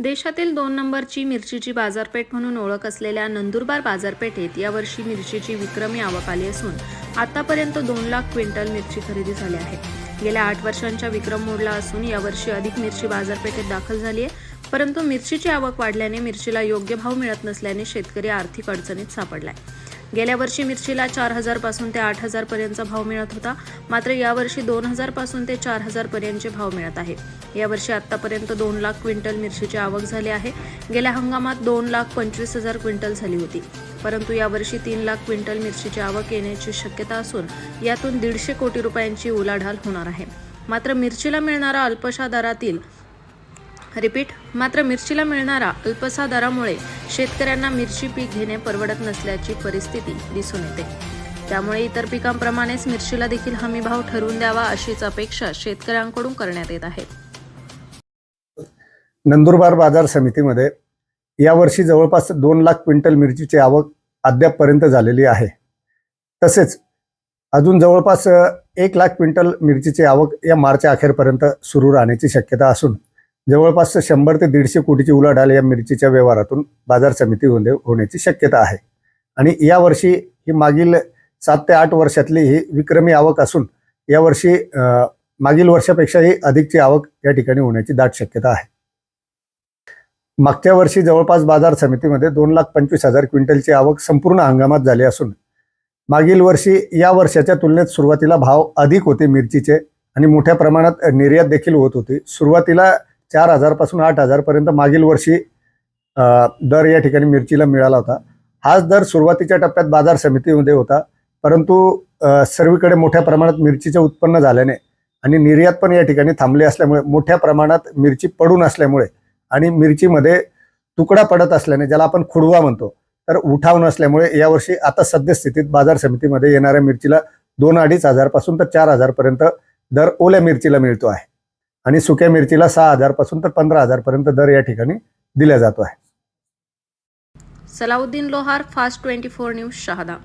देशातील दोन नंबरची मिरचीची बाजारपेठ म्हणून ओळख असलेल्या नंदुरबार बाजारपेठेत यावर्षी मिरचीची विक्रमी आवक आली असून आतापर्यंत दोन लाख क्विंटल मिरची खरेदी झाली आहे. गेल्या आठ वर्षांच्या विक्रम मोडला असून यावर्षी अधिक मिरची बाजारपेठेत दाखल झाली आहे. परंतु मिरचीची आवक वाढल्याने मिरचीला योग्य भाव मिळत नसल्याने शेतकरी आर्थिक अडचणीत सापडलाय. गेल्या वर्षी मिरचीला चार हजारपासून ते आठ हजारपर्यंतचा भाव मिळत होता. मात्र यावर्षी दोन हजारपासून ते चार हजार पर्यंतचे भाव मिळत आहे. यावर्षी आतापर्यंत दोन लाख क्विंटल मिरचीची आवक झाली आहे. गेल्या हंगामात दोन लाख पंचवीस हजार क्विंटल झाली होती. परंतु यावर्षी तीन लाख क्विंटल मिरचीची आवक येण्याची शक्यता असून यातून दीडशे कोटी रुपयांची उलाढाल होणार आहे. मात्र मिरचीला मिळणारा अल्पशा दरातील रिपीट मात्र मिरचीला मिळणारा अल्पसा दरामुळे शेतकऱ्यांना मिरची पीक घेणे परवडत नसल्याची परिस्थिती दिसून येते. त्यामुळे इतर पिकांप्रमाणेच मिरचीला देखील हमी भाव ठरवून द्यावा अशीच अपेक्षा शेतकऱ्यांकडून करण्यात येत आहे. नंदुरबार बाजार समितीमध्ये यावर्षी जवळपास दोन लाख क्विंटल मिरचीची आवक अद्यापपर्यंत झालेली आहे. तसेच अजून जवळपास एक लाख क्विंटल मिरचीची आवक या मार्च अखेरपर्यंत सुरू राहण्याची शक्यता असून जवळपास शंभर ते दीडशे कोटीची उलाढाल या मिरचीच्या व्यवहारातून बाजार समितीमध्ये होण्याची शक्यता आहे. आणि यावर्षी ही मागील सात ते आठ वर्षातली ही विक्रमी आवक असून यावर्षी मागील वर्षापेक्षाही अधिकची आवक या ठिकाणी होण्याची दाट शक्यता आहे. मागच्या वर्षी जवळपास बाजार समितीमध्ये दोन लाख पंचवीस हजार क्विंटलची आवक संपूर्ण हंगामात झाली असून मागील वर्षी या वर्षाच्या तुलनेत सुरुवातीला भाव अधिक होते मिरचीचे आणि मोठ्या प्रमाणात निर्यात देखील होत होती. सुरुवातीला चार हजारपासून आठ हजारपर्यंत मागील वर्षी दर या ठिकाणी मिरचीला मिळाला होता. हाच दर सुरुवातीच्या टप्प्यात बाजार समितीमध्ये होता. परंतु सर्वीकडे मोठ्या प्रमाणात मिरचीचे उत्पन्न झाल्याने आणि निर्यात पण या ठिकाणी थांबली असल्यामुळे मोठ्या प्रमाणात मिरची पडून असल्यामुळे आणि मिरचीमध्ये तुकडा पडत असल्याने ज्याला आपण खुडवा म्हणतो तर उठाव नसल्यामुळे यावर्षी आता सद्यस्थितीत बाजार समितीमध्ये येणाऱ्या मिरचीला दोन अडीच हजारपासून तर चार हजारपर्यंत दर ओल्या मिरचीला मिळतो आहे. आणि सुक्या मिरचीला सहा हजारपासून तर पंधरा हजारपर्यंत दर या ठिकाणी दिला जातो आहे. Salauddin Lohar fast twenty four news Shahada.